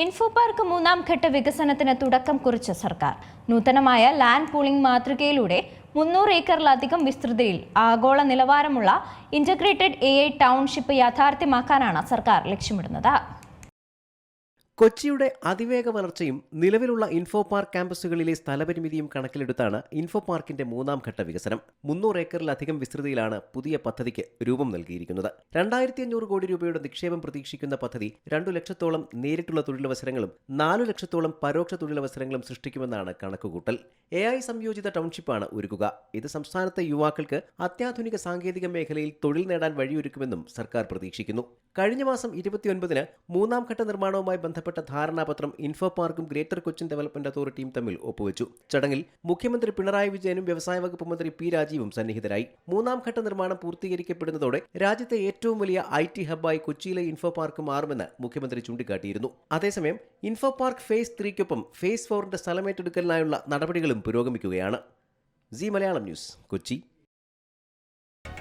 Info park മൂന്നാം ഘട്ട വികസനത്തിന് തുടക്കം കുറിച്ച സർക്കാർ. നൂതനമായ ലാൻഡ് പൂളിംഗ് മാതൃകയിലൂടെ മുന്നൂറ് ഏക്കറിലധികം വിസ്തൃതിയിൽ ആഗോള നിലവാരമുള്ള ഇന്റഗ്രേറ്റഡ് എ ടൗൺഷിപ്പ് യാഥാർത്ഥ്യമാക്കാനാണ് സർക്കാർ ലക്ഷ്യമിടുന്നത്. കൊച്ചിയുടെ അതിവേഗ വളർച്ചയും നിലവിലുള്ള ഇൻഫോ പാർക്ക് ക്യാമ്പസുകളിലെ സ്ഥലപരിമിതിയും കണക്കിലെടുത്താണ് ഇൻഫോ പാർക്കിന്റെ മൂന്നാം ഘട്ട വികസനം. മുന്നൂറ് ഏക്കറിലധികം വിസ്തൃതിയിലാണ് പുതിയ പദ്ധതിക്ക് രൂപം നൽകിയിരിക്കുന്നത്. രണ്ടായിരത്തി അഞ്ഞൂറ് കോടി രൂപയുടെ നിക്ഷേപം പ്രതീക്ഷിക്കുന്ന പദ്ധതി രണ്ടു ലക്ഷത്തോളം നേരിട്ടുള്ള തൊഴിലവസരങ്ങളും നാലു ലക്ഷത്തോളം പരോക്ഷ തൊഴിലവസരങ്ങളും സൃഷ്ടിക്കുമെന്നാണ് കണക്കുകൂട്ടൽ. എ ഐ സംയോജിത ടൗൺഷിപ്പാണ് ഒരുക്കുക. ഇത് സംസ്ഥാനത്തെ യുവാക്കൾക്ക് അത്യാധുനിക സാങ്കേതിക മേഖലയിൽ തൊഴിൽ നേടാൻ വഴിയൊരുക്കുമെന്നും സർക്കാർ പ്രതീക്ഷിക്കുന്നു. കഴിഞ്ഞ മാസം ഇരുപത്തിയൊൻപതിന് മൂന്നാം ഘട്ട നിർമ്മാണവുമായി ബന്ധപ്പെട്ട ധാരണാപത്രം ഇൻഫോ പാർക്കും ഗ്രേറ്റർ കൊച്ചിൻ ഡെവലപ്മെന്റ് അതോറിറ്റിയും തമ്മിൽ ഒപ്പുവെച്ചു. ചടങ്ങിൽ മുഖ്യമന്ത്രി പിണറായി വിജയനും വ്യവസായ വകുപ്പ് മന്ത്രി പി രാജീവും സന്നിഹിതരായി. മൂന്നാം ഘട്ട നിർമ്മാണം പൂർത്തീകരിക്കപ്പെടുന്നതോടെ രാജ്യത്തെ ഏറ്റവും വലിയ ഐ ടി ഹബ്ബായി കൊച്ചിയിലെ ഇൻഫോ പാർക്ക് മാറുമെന്ന് മുഖ്യമന്ത്രി ചൂണ്ടിക്കാട്ടിയിരുന്നു. അതേസമയം ഇൻഫോ പാർക്ക് ഫേസ് ത്രീക്കൊപ്പം ഫേസ് ഫോറിന്റെ സ്ഥലമേറ്റെടുക്കലിനായുള്ള നടപടികളും പുരോഗമിക്കുകയാണ്. ജി മലയാളം ന്യൂസ് കൊച്ചി.